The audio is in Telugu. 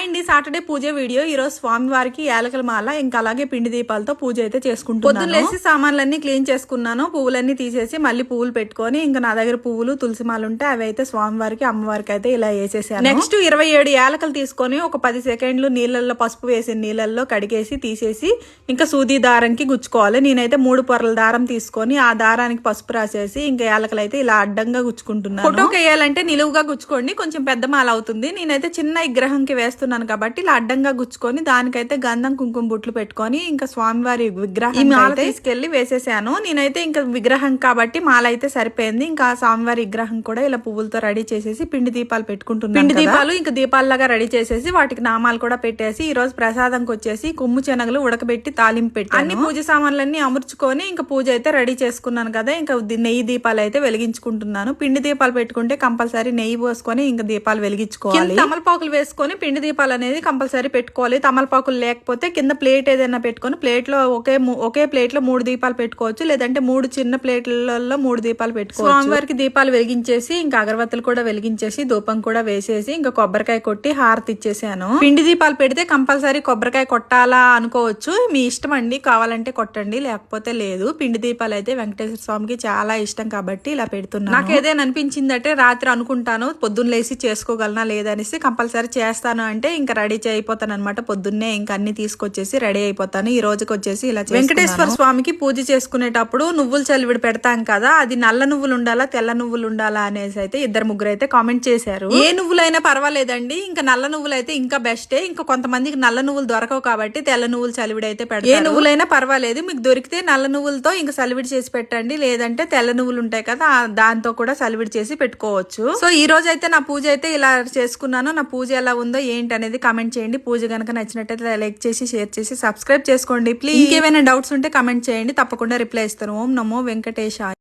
హాయ్ అండి సాటర్డే పూజ వీడియో. ఈ రోజు స్వామివారికి యాలకల మాల ఇంకా అలాగే పిండి దీపాలతో పూజ అయితే చేసుకుంటున్నాను. పొద్దున్న లేసి సామాన్లన్నీ క్లీన్ చేసుకున్నాను. పువ్వులన్నీ తీసేసి మళ్ళీ పువ్వులు పెట్టుకొని ఇంకా నా దగ్గర పువ్వులు తులసి మాల ఉంటే అవి అయితే స్వామివారికి అమ్మవారికి అయితే ఇలా వేసేసాను. నెక్స్ట్ ఇరవై ఏడు యాలకలు తీసుకొని ఒక పది సెకండ్లు నీళ్ళల్లో పసుపు వేసిన నీళ్ళల్లో కడిగేసి తీసేసి ఇంకా సూది దారంకి గుచ్చుకోవాలి. నేనైతే మూడు పొరల దారం తీసుకొని ఆ దారానికి పసుపు రాసేసి ఇంకా యాలకలు అయితే ఇలా అడ్డంగా గుచ్చుకుంటున్నాను. ఫోటోకి వేయాలంటే నిలువుగా గుచ్చుకోండి. కొంచెం పెద్ద మాల అవుతుంది. నేనైతే చిన్న విగ్రహంకి వేస్తున్నాను కాబట్టి ఇలా అడ్డంగా గుచ్చుకొని దానికైతే గంధం కుంకుమ బుట్లు పెట్టుకొని ఇంకా స్వామివారి విగ్రహం మాల తీసుకెళ్ళి వేసేసాను. నేనైతే ఇంకా విగ్రహం కాబట్టి మాల అయితే సరిపోయింది. ఇంకా స్వామివారి విగ్రహం కూడా ఇలా పువ్వులతో రెడీ చేసేసి పిండి దీపాలు పెట్టుకుంటున్నాను పిండి దీపాలు ఇంకా దీపాలలాగా రెడీ చేసేసి వాటికి నామాలు కూడా పెట్టేసి ఈ రోజు ప్రసాదంకి వచ్చేసి కొమ్ము శనగలు ఉడకబెట్టి తాలింపు పెట్టి అన్ని పూజ సామాన్లన్నీ అమర్చుకొని ఇంకా పూజ అయితే రెడీ చేసుకున్నాను కదా. ఇంకా నెయ్యి దీపాలు అయితే వెలిగించుకుంటున్నాను. పిండి దీపాలు పెట్టుకుంటే కంపల్సరీ నెయ్యి పోసుకొని ఇంకా దీపాలు వెలిగించుకోవాలి. తమలపాకులు వేసుకొని పిండి దీపాలు అనేది కంపల్సరీ పెట్టుకోవాలి తమలపాకులు లేకపోతే కింద ప్లేట్ ఏదైనా పెట్టుకొని ప్లేట్లో ఒకే ఒకే ప్లేట్లో మూడు దీపాలు పెట్టుకోవచ్చు లేదంటే మూడు చిన్న ప్లేట్లలో మూడు దీపాలు పెట్టుకోవచ్చు స్వామివారికి దీపాలు వెలిగించేసి ఇంకా అగరబత్తులు కూడా వెలిగించేసి ధూపం కూడా వేసేసి ఇంకా కొబ్బరికాయ కొట్టి హారతి ఇచ్చేసాను పిండి దీపాలు పెడితే కంపల్సరీ కొబ్బరికాయ కొట్టాలా అనుకోవచ్చు మీ ఇష్టం అండి కావాలంటే కొట్టండి లేకపోతే లేదు పిండి దీపాలు అయితే వెంకటేశ్వర స్వామికి చాలా ఇష్టం కాబట్టి ఇలా పెడుతున్నాను నాకు ఏదైనా అనిపించిందంటే రాత్రి అనుకుంటాను పొద్దున్న లేసి చేసుకోగలనా లేదనేసి కంపల్సరీ చేస్తాను అంటే ఇంకా రెడీ అయిపోతాను అనమాట పొద్దున్నే ఇంకా అన్ని తీసుకొచ్చేసి రెడీ అయిపోతాను. ఈ రోజుకి వచ్చేసి ఇలా వెంకటేశ్వర స్వామికి పూజ చేసుకునేటప్పుడు నువ్వులు చలివిడి పెడతాం కదా అది నల్ల నువ్వులు ఉండాలా తెల్ల నువ్వులు ఉండాలా అనేసి అయితే ఇద్దరు ముగ్గురు అయితే కామెంట్ చేశారు. ఏ నువ్వులైనా పర్వాలేదండి. ఇంకా నల్ల నువ్వులు అయితే ఇంకా బెస్టే. ఇంకా కొంతమందికి నల్ల నువ్వులు దొరకవు కాబట్టి తెల్ల నువ్వులు చలివిడి అయితే పెడతారు. ఏ నువ్వులైనా పర్వాలేదు. మీకు దొరికితే నల్ల నువ్వులతో ఇంకా సలివిడి చేసి పెట్టండి. లేదంటే తెల్ల నువ్వులు ఉంటాయి కదా దాంతో కూడా సలివిడి చేసి పెట్టుకోవచ్చు. సో ఈ రోజు అయితే నా పూజ అయితే ఇలా చేసుకున్నాను. నా పూజ ఎలా ఉందో ఏంటి అనేది కమెంట్ చేయండి. పూజ కనుక నచ్చినట్టయితే లైక్ చేసి షేర్ చేసి సబ్స్క్రైబ్ చేసుకోండి. ప్లీజ్. ఇంకేమైనా డౌట్స్ ఉంటే కమెంట్ చేయండి. తప్పకుండా రిప్లై ఇస్తాను. ఓం నమో వెంకటేశాయ.